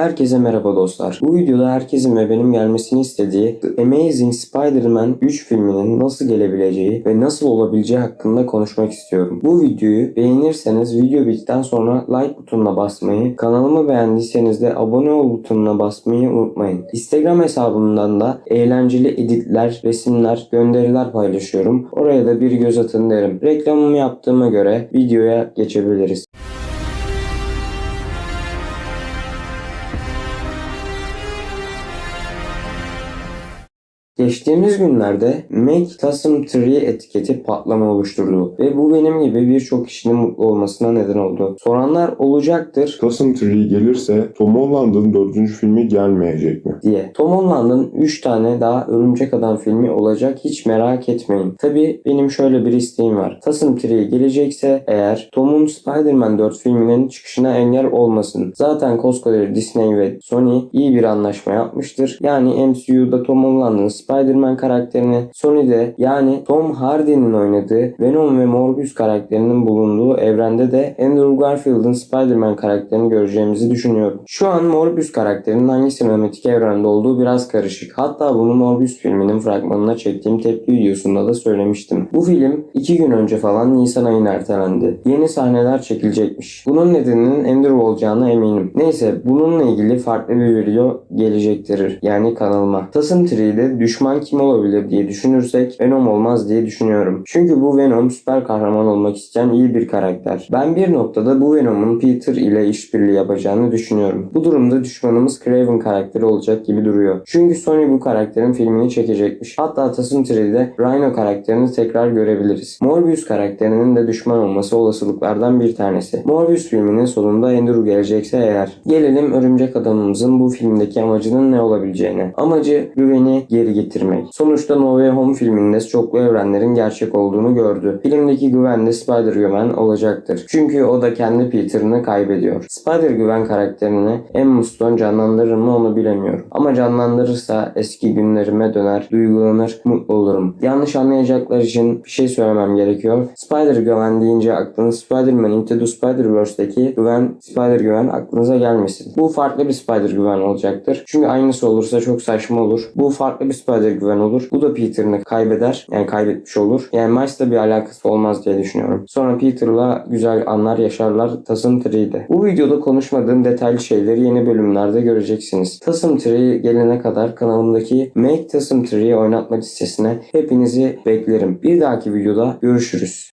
Herkese merhaba dostlar. Bu videoda herkesin ve benim gelmesini istediği The Amazing Spider-Man 3 filminin nasıl gelebileceği ve nasıl olabileceği hakkında konuşmak istiyorum. Bu videoyu beğenirseniz video bittikten sonra like butonuna basmayı, kanalımı beğendiyseniz de abone ol butonuna basmayı unutmayın. Instagram hesabımdan da eğlenceli editler, resimler, gönderiler paylaşıyorum. Oraya da bir göz atın derim. Reklamımı yaptığıma göre videoya geçebiliriz. Geçtiğimiz günlerde Make Tasm Tree etiketi patlama oluşturdu ve bu benim gibi birçok kişinin mutlu olmasına neden oldu. Soranlar olacaktır Tasım Tree gelirse Tom Holland'ın dördüncü filmi gelmeyecek mi? diye. Tom Holland'ın 3 tane daha Örümcek Adam filmi olacak hiç merak etmeyin. Tabi benim şöyle bir isteğim var. Tasım Tree gelecekse eğer Tom'un Spider-Man 4 filminin çıkışına engel olmasın. Zaten koskoca Disney ve Sony iyi bir anlaşma yapmıştır. Yani MCU'da Tom Holland'ın Spider-Man karakterini Sony'de yani Tom Hardy'nin oynadığı Venom ve Morbius karakterinin bulunduğu evrende de Andrew Garfield'ın Spider-Man karakterini göreceğimizi düşünüyorum. Şu an Morbius karakterinin hangi sinematik evrende olduğu biraz karışık. Hatta bunu Morbius filminin fragmanına çektiğim tepki videosunda da söylemiştim. Bu film 2 gün önce falan Nisan ayına ertelendi. Yeni sahneler çekilecekmiş. Bunun nedeninin Andrew olacağına eminim. Neyse bununla ilgili farklı bir video gelecektir. Yani kanalıma. Tasım Tree'de düşman kim olabilir diye düşünürsek Venom olmaz diye düşünüyorum. Çünkü bu Venom süper kahraman olmak isteyen iyi bir karakter. Ben bir noktada bu Venom'un Peter ile işbirliği yapacağını düşünüyorum. Bu durumda düşmanımız Craven karakteri olacak gibi duruyor. Çünkü Sony bu karakterin filmini çekecekmiş. Hatta Tasım Tree'de Rhino karakterini tekrar görebiliriz. Morbius karakterinin de düşman olması olasılıklardan bir tanesi. Morbius filminin sonunda Andrew gelecekse eğer. Gelelim Örümcek Adamımızın bu filmdeki amacının ne olabileceğine. Amacı güveni geri getirmek. Sonuçta No Way Home filminde çoklu evrenlerin gerçek olduğunu gördü. Filmdeki güven de Spider-Gwen olacaktır. Çünkü o da kendi Peter'ını kaybediyor. Spider-Gwen karakterini Emma Stone canlandırır mı onu bilemiyorum. Ama canlandırırsa eski günlerime döner, duygulanır, mutlu olurum. Yanlış anlayacaklar için bir şey söylemem gerekiyor. Spider-Gwen deyince aklınız Spider-Man Into the Spider-Verse'deki Gwen, Spider-Gwen aklınıza gelmesin. Bu farklı bir Spider-Gwen olacaktır. Çünkü aynısı olursa çok saçma olur. Bu farklı bir Spider-Gwen olur. Bu da Peter'ını kaybeder. Yani kaybetmiş olur. Yani Miles'la bir alakası olmaz diye düşünüyorum. Sonra Peter'la güzel anlar yaşarlar Tasım Tree'de. Bu videoda konuşmadığım detaylı şeyleri yeni bölümlerde göreceksiniz. Tasım Tree gelene kadar kanalımdaki Make Tasım Tree oynatma listesine hepinizi beklerim. Bir dahaki videoda görüşürüz.